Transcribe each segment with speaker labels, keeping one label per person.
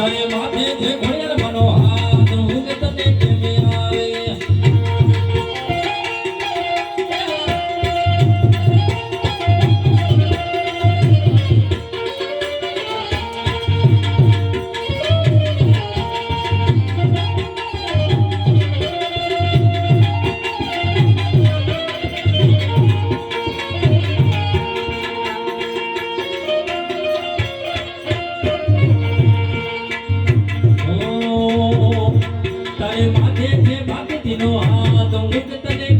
Speaker 1: જય માપી જે ઘોડિયાર મનો ಮಾತಿನೋ ಆದ ಮುಕ್ತನೆ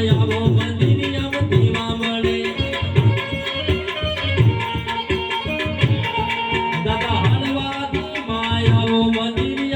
Speaker 1: માયાઓ મંદિર